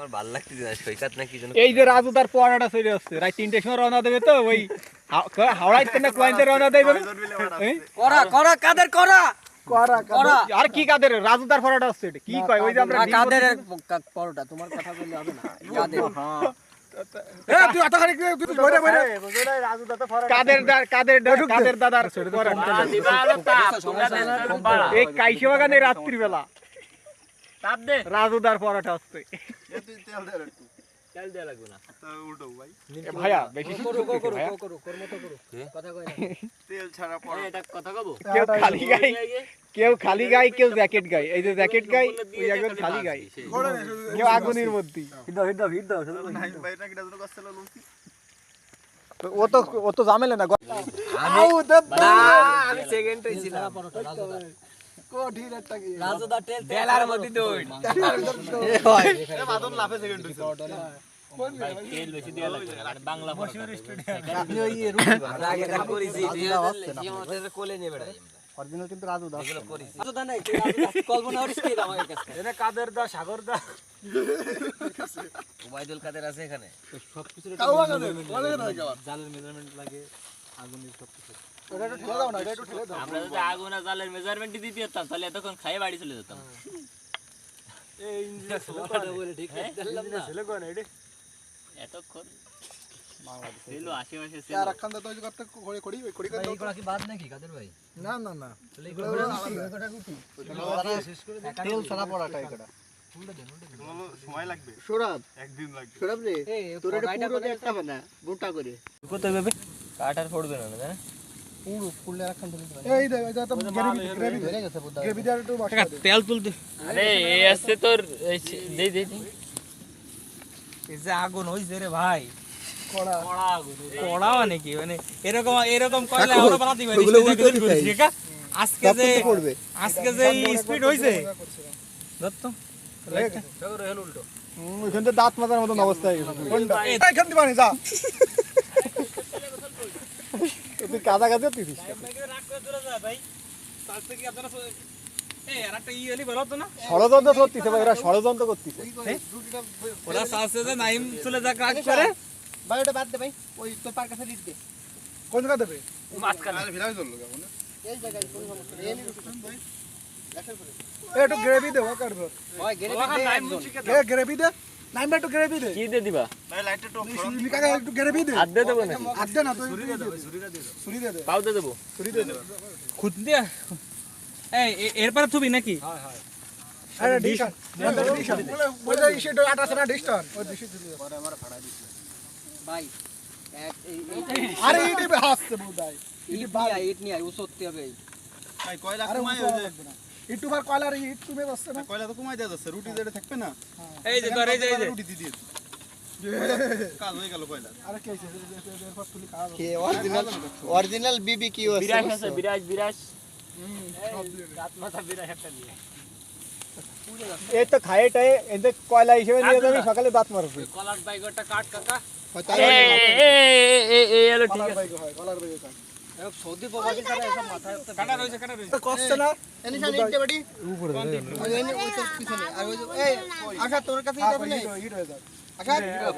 আমার ভালো লাগতেছে না সৈকত না কি যেন এই যে রাজু তার পড়াটা চলে আসছে রাত তিনটের সময় রওনা দেবে তো ওই হাও- হাওড়ায় না কোয়াইতে রওনা দেবে করা করা কাদের করা। আর কি কাদের? রাজু তার পড়াটা আসছে এটা? কি কয়? ওই যে আমরা কাদের? পরোটা তোমার কথা বললে হবে না কাদের? কাদের দা- কাদের দা- কাদের দাদার পড়াটা। এই কাইসে বাগানে রাত্রিবেলা রাজুদার পরাটা আসছে এ ভাইয়া? বেশি করো করো। করো করো কথা কই না। কেউ খালি গাই কেউ খালি গাই কেউ জ্যাকেট গাই এই যে জ্যাকেট গাই ওই একজন খালি গাই কেউ আগুনের মধ্যে ও তো ও তো জামেলে না আমি সেকেন্ড মধ্যে দৌড়। কোলে নিয়ে বেড়াই অরিজিনাল কিন্তু নাই কল্পনা কি আমার কাছে? এটা কাদের দা সাগর দা? ওবাইদুল কাদের আছে এখানে? আমরা যদি আগুন আর জালের মেজারমেন্ট দিতে যেতাম তাহলে এতক্ষণ খাই বাড়ি চলে যেতাম। বলে ঠিক দিলাম না এতক্ষণ ছিল আশেপাশে ছিল। এইগুলা কি বাদ নাকি কাদের ভাই না না না তেল পড়াটা এগুলা এই এটা একটা বানা গোটা করে কত হবে কাটার পড়বে না। তেল তুলতে আরে এই আসছে তোর দে দে দে এই যে আগুন হইছে রে ভাই কড়া মানে কি মানে এরকম এরকম কইলে আমরা বানাতে পারি আজকে যে আজকে যে স্পিড হইছে দত্ত ওইখান থেকে দাঁত মাথার মতন অবস্থা হয়ে গেছে এখান থেকে যা তুই কাদা আর হতো না? ষড়যন্ত্র করতেছে ভাই এরা ষড়যন্ত্র করতেছে। ওরা চাচ্ছে যে নাইম চলে যাক রাগ করে। ভাই ওটা বাদ দে ভাই ওই তোর পার কাছে দিতে। কোন জায়গা দেবে? এই জায়গায় কোন সমস্যা নেই এলি একটু গ্রেভি দে ওকার ধর। ওই গেলে দে গ্রেভি দে? নাইমা একটু গ্রেভি দে কি দে দিবা? লিখা একটু গ্রেভি দে হাত দে দেবো নাকি? হাত দে না তুই ছুরি দে দে। পাও দে দেবো। ছুরি দে দে। খুদ দিয়া। এই এ- এরপরে থুবি নাকি? আরে ডিশ ডিশ বলে ইসেটা আটা সারা ডিশটা ওই ডিশ ভাই এই এই- আরে হাসছে ইট নিয়ে আয়, ও সত্যি হবে। এই। আরে একটু বার কয়লার ইট তুমি বসছে না কয়লা তো কমাই দেওয়া যাচ্ছে রুটি যেটা থাকবে না এই যে ধর এই যে এই যে রুটি দিয়ে দিয়ে কাজ হয়ে গেল কয়লা আরে কে এরপর তুলি খাওয়া কে অরিজিনাল অরিজিনাল বিবি কি বিরাজ আছে বিরাজ বিরাজ এই তো খায়ে টায়ে এতে কয়লা হিসেবে নিয়ে যাবি সকালে দাঁত মারবে কলার বাইগটা কাট কাকা ঠিক আছে হয় কলার হয় সৌদি প্রবাসী তারা এসব মাথায় কাটা রয়েছে কাটা রয়েছে। কষ্ট না? এনে শান ইট বাড়ি। উপরে ওই ওই তোর পিছনে। আর ওই এই আশা তোর কাছে যাবে না। হিট হয়ে যায় আশা।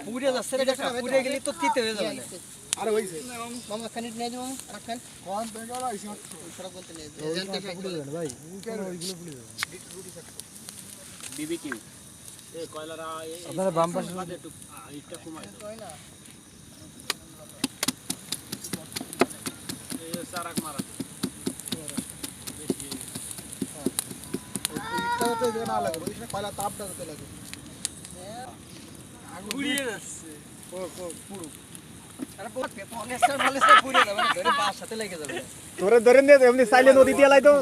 পুড়ে যাচ্ছে রে দেখা পুড়ে গেলি তো তিতে হয়ে যাবে আরে হইছে মামা খানি নিয়ে যাও আর কোন তো আইছে সরব করতে নিয়ে যাও। জানতে ভাই। ওইগুলো পুড়ে বিবিকিউ এ কয়লারা আপনারা বাম পাশে ইটটা কমাই দাও। না এই সারাক মারা ইটটা তো এখানে না লাগে বুঝিস না কয়লা তাপটা পুড়িয়ে যাচ্ছে পুরো ধরে ধরে নিয়ে এমনি সাইলে নদী দিয়ে লাইতো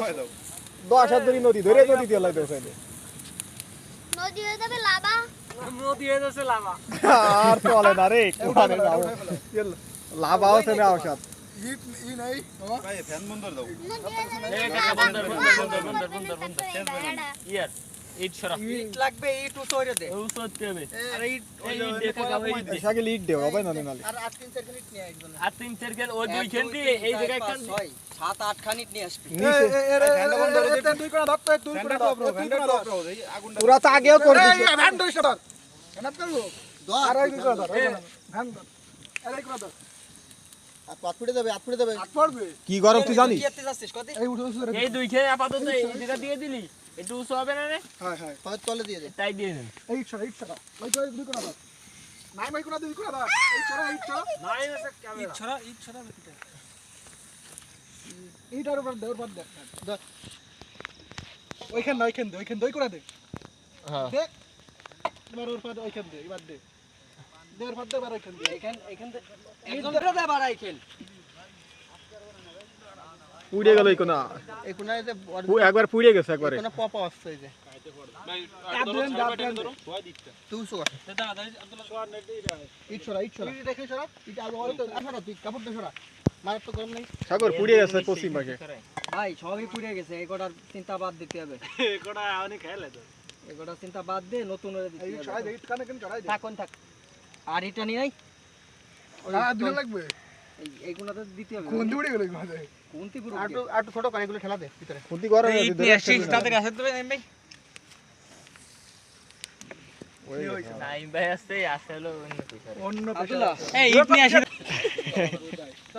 দশ হাত ধরে নদী ধরে নদী দিয়ে লাইতো সাইলে নদী হয়ে যাবে লাভা। নদী হয়ে যাচ্ছে লাভা। আর চলে না রে কোয়ারে যাও লাভ আছে না আওসাদ ইট ই নাই ভাই ফ্যান বন্ধ করে দাও। বন্দর বন্দর বন্দর বন্দর বন্দর বন্দর ইয়ার ইট সরা। ইট লাগবে ইট উতরে দে। ও হবে। আরে ইট এই ইট দে ইট সাকে লিড দেও হবে না নালে আর আট তিন চার খানিট নিয়ে আসবে আর তিন চার গেল ওই দুই খেন দিয়ে এই জায়গায় খান সাত আট খানিট নিয়ে আসবে। তুই কোনা ধরতে তুই কোনা ধর আগুনটা তোরা তো আগেও করছিস ধর। আর পাত ফুটে যাবে হাত ফুটে যাবে কি গরম তুই জানিস? এই দুই খেয়ে আপাতত এই দিয়ে দিলি। একটু উঁচু হবে না রে? হয় তলে দিয়ে দে। তাই দিয়ে দেন নাই না স্যার ক্যামেরা। ছড়া ইট ছড়া বেটিটা ওইখান না ওইখান দে ওইখান দই করে দে। হ্যাঁ। দেখ এবার ওর পাতে ওইখান দে এবার দে। দে ওর পাতে এবার ওইখান দে এইখান এইখান দে একদম ধরে দে পুড়ে গেল এই কোনা। এই যে একবার পুড়ে গেছে একবারে। কোনা পপা আসছে এই যে। সাগর পুড়ে গেছে পশ্চিম ভাগে। ভাই সবই পুড়ে গেছে। চিন্তা বাদ দিতে হবে। কোটা অনেক খেলে তো। এগোটার চিন্তা বাদ দিয়ে নতুন এই থাকুন থাক আর এটা নিয়ে লাগবে? এই- এইগুলোতে দিতে হবে। কোন দিকে গেল মাঝে কোনটি পুরো আর একটু ছোট কানে গুলো ঠেলা দে ভিতরে। কোনটি গরম ইট নিয়ে আসিস তাদের কাছে তো ভাই নাইম ভাই আসতে আসলে অন্য কিছু অন্য আব্দুল্লাহ। এই ইট নিয়ে